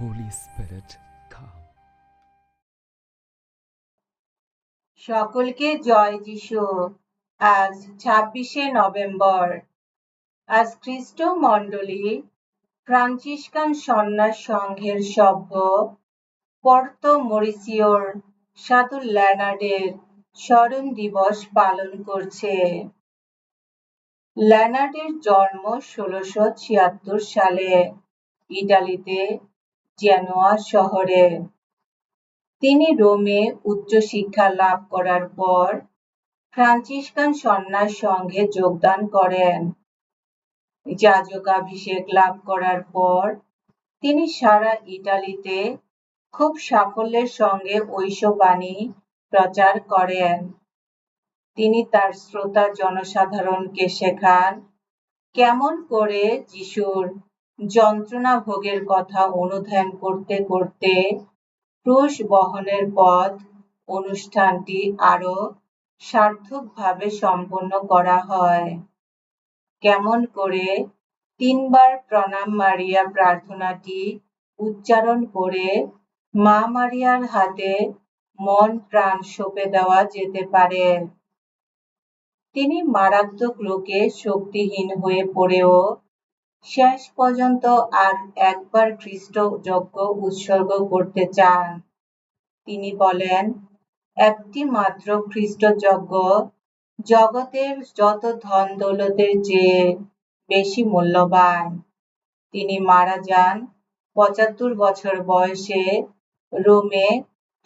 Holy Spirit, come. সকলকে জয় যিশু। আজ ছাব্বিশে নভেম্বর। আজ খ্রিস্ট মণ্ডলী ফ্রান্সিসকান সন্ন্যাস সংঘের সভ্য পর্ত মরিসিওর সাধু ল্যানার্ডের স্মরণ দিবস পালন করছে। ল্যানার্ডের জন্ম ষোলোশো ছিয়াত্তর সালে ইটালিতে জেনোয়া শহরে। তিনি রোমে উচ্চশিক্ষা লাভ করার পর ফ্রান্সিসকান সন্ন্যাস সংঘে যোগদান করেন। যাজকাভিষেক লাভ করার পর তিনি সারা ইটালিতে খুব সাফল্যের সঙ্গে ঐশবাণী প্রচার করেন। তিনি তার শ্রোতা জনসাধারণকে শেখান, কেমন করে যিশুর যন্ত্রণা ভোগের কথা অনুধ্যান করতে করতে ক্রুশ বহনের পথ অনুষ্ঠানটি আরও সার্থকভাবে সম্পন্ন করা হয়। কেমন করে তিনবার প্রণাম মারিয়া প্রার্থনাটি উচ্চারণ করে মা মারিয়ার হাতে মন প্রাণ সঁপে দেওয়া যেতে পারে। তিনি মারাত্মক লোকে শক্তিহীন হয়ে পড়েও শেষ পর্যন্ত আর একবার খ্রিস্ট যজ্ঞ উৎসর্গ করতে চান। তিনি বলেন একটি মাত্র খ্রিস্ট যজ্ঞ জগতের যত ধন দৌলতের চেয়ে বেশি মূল্যবান। তিনি মারা যান পঁচাত্তর বছর বয়সে রোমে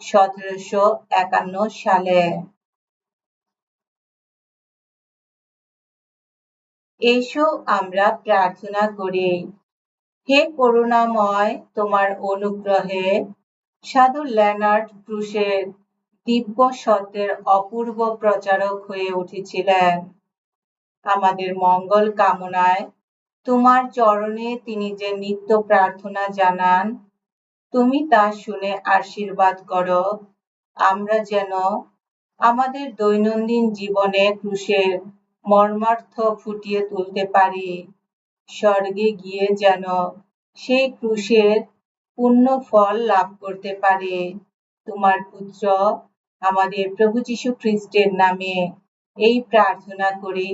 সতেরোশো একান্ন সালে। এসো আমরা প্রার্থনা করি। হে করুণাময় তোমার অনুগ্রহে, সাধু লেনার্ড ক্রুশের দিব্য সত্যের অপূর্ব প্রচারক হয়ে উঠেছিলেন। আমাদের মঙ্গল কামনায় তোমার চরণে তিনি যে নিত্য প্রার্থনা জানান, তুমি তা শুনে আশীর্বাদ করো। আমরা যেন আমাদের দৈনন্দিন জীবনে ক্রুশের মর্মার্থ ফুটিয়ে তুলতে পারি। স্বর্গে গিয়ে যেন সেই ক্রুশের পূর্ণ ফল লাভ করতে পারে। তোমার পুত্র আমাদের প্রভু যীশু খ্রিস্টের নামে এই প্রার্থনা করি।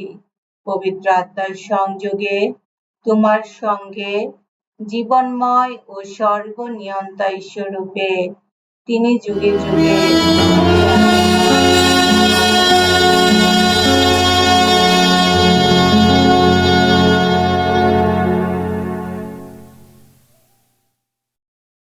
পবিত্র আত্মার সংযোগে তোমার সঙ্গে জীবনময় ও সর্বনিয়ন্তা ঈশ্বরূপে তিনি যুগে যুগে।